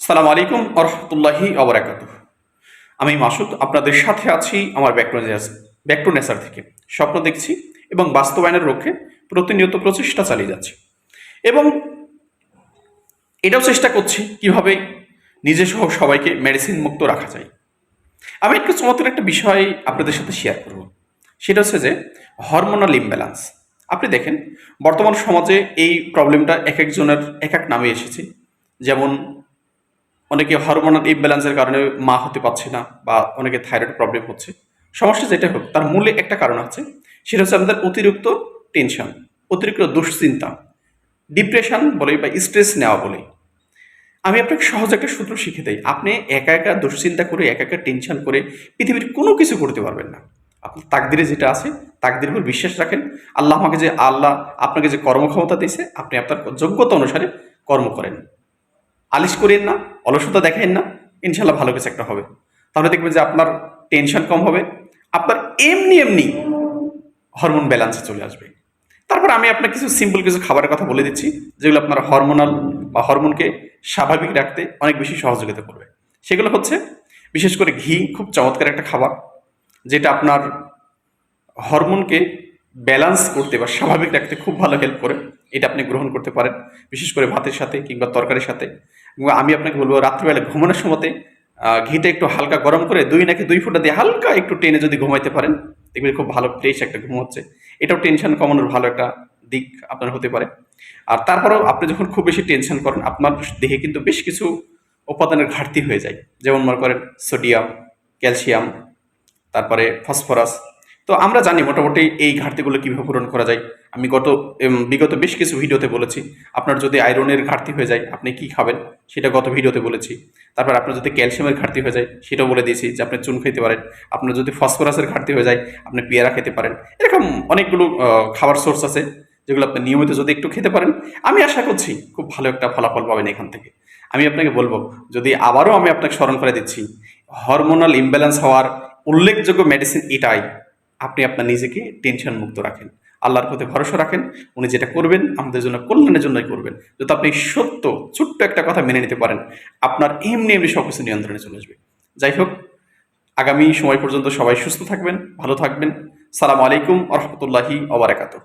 সালাম আলাইকুম আরহামতুল্লাহি আবরাকাত আমি মাসুদ, আপনাদের সাথে আছি আমার ব্যাকটোনেসার ব্যাকটোনেসার থেকে। স্বপ্ন দেখছি এবং বাস্তবায়নের লক্ষ্যে প্রতিনিয়ত প্রচেষ্টা চালিয়ে যাচ্ছি। এবং এটাও চেষ্টা করছি কীভাবে নিজে সহ সবাইকে মেডিসিন মুক্ত রাখা যায়। আমি একটু চমৎকার একটা বিষয় আপনাদের সাথে শেয়ার করব। সেটা হচ্ছে যে হরমোনাল ইমব্যালেন্স আপনি দেখেন, বর্তমান সমাজে এই প্রবলেমটা এক একজনের এক এক নামে এসেছে। যেমন অনেকে হরমোনাল ইমব্যালেন্সের কারণে মা হতে পারছে না বা অনেকে থাইরয়েড প্রবলেম হচ্ছে। সমস্যা যেটা হোক, তার মূলে একটা কারণ আছে, সেটা হচ্ছে আমাদের অতিরিক্ত টেনশন অতিরিক্ত দুশ্চিন্তা ডিপ্রেশন বলে বা স্ট্রেস নেওয়া বলে। আমি আপনাকে সহজ একটা সূত্র শিখে দেই। আপনি একা একা দুশ্চিন্তা করে, একা একা টেনশন করে পৃথিবীর কোনো কিছু করতে পারবেন না। আপনার তাকদিরে যেটা আছে তাকদির উপর বিশ্বাস রাখেন। আল্লাহ আমাকে যে আল্লাহ আপনাকে যে কর্মক্ষমতা দিয়েছে, আপনি আপনার যোগ্যতা অনুসারে কর্ম করেন। আলিশ করেন না, অলসতা দেখেন না, ইনশাল্লাহ ভালো কিছু একটা হবে। তাহলে দেখবেন যে আপনার টেনশন কম হবে, আপনার এমনি এমনি হরমোন ব্যালেন্সে চলে আসবে। তারপর আমি আপনার কিছু সিম্পল কিছু খাবারের কথা বলে দিচ্ছি, যেগুলো আপনার হরমোনাল বা হরমোনকে স্বাভাবিক রাখতে অনেক বেশি সহযোগিতা করবে। সেগুলো হচ্ছে, বিশেষ করে ঘি, খুব চমৎকার একটা খাবার, যেটা আপনার হরমোনকে ব্যালান্স করতে বা স্বাভাবিক রাখতে খুব ভালো হেল্প করে। এটা আপনি গ্রহণ করতে পারেন, বিশেষ করে ভাতের সাথে কিংবা তরকারির সাথে। আমি আপনাকে বলব, রাত্রিবেলা ঘুমানোর সময়তে ঘিটা একটু হালকা গরম করে দুই নাকি দুই ফুটা দিয়ে হালকা একটু টেনে যদি ঘুমাইতে পারেন, দেখবেন খুব ভালো ফ্রেশ একটা ঘুম হচ্ছে। এটাও টেনশন কমানোর ভালো একটা দিক আপনার হতে পারে। আর তারপরেও আপনি যখন খুব বেশি টেনশন করেন, আপনার দেহে কিন্তু বেশ কিছু উপাদানের ঘাটতি হয়ে যায়। যেমন মনে করেন সোডিয়াম, ক্যালসিয়াম, তারপরে ফসফরাস তো আমরা জানি মোটামুটি এই ঘাটতিগুলো কীভাবে পূরণ করা যায়। আমি গত বিগত বেশ কিছু ভিডিওতে বলেছি, আপনার যদি আয়রনের ঘাটতি হয়ে যায়, আপনি কি খাবেন? সেটা গত ভিডিওতে বলেছি। তারপর আপনার যদি ক্যালসিয়ামের ঘাটতি হয়ে যায়, সেটাও বলে দিয়েছি যে আপনি চুন খেতে পারেন। আপনার যদি ফসফরাসের ঘাটতি হয়ে যায়, আপনি পেয়ারা খেতে পারেন। এরকম অনেকগুলো খাবার সোর্স আছে, যেগুলো আপনি নিয়মিত যদি একটু খেতে পারেন, আমি আশা করছি খুব ভালো একটা ফলাফল পাবেন এখান থেকে। আমি আপনাকে বলব, যদি আবারও আমি আপনাকে স্মরণ করে দিচ্ছি হরমোনাল ইমব্যালেন্স হওয়ার উল্লেখযোগ্য মেডিসিন এটাই। আপনি আপনার নিজেকে টেনশন মুক্ত রাখেন। আল্লাহর প্রতি ভরসা রাখেন, উনি যেটা করবেন আমাদের জন্য কল্যাণের জন্যই করবেন। যদি আপনি সত্য, ছোট্ট একটা কথা মেনে নিতে পারেন, আপনার এমনি এমনি সব কিছু নিয়ন্ত্রণে চলে আসবে। যাই হোক, আগামী সময় পর্যন্ত সবাই সুস্থ থাকবেন, ভালো থাকবেন। সালাম আলাইকুম রহমতুল্লাহি আবরাকাতু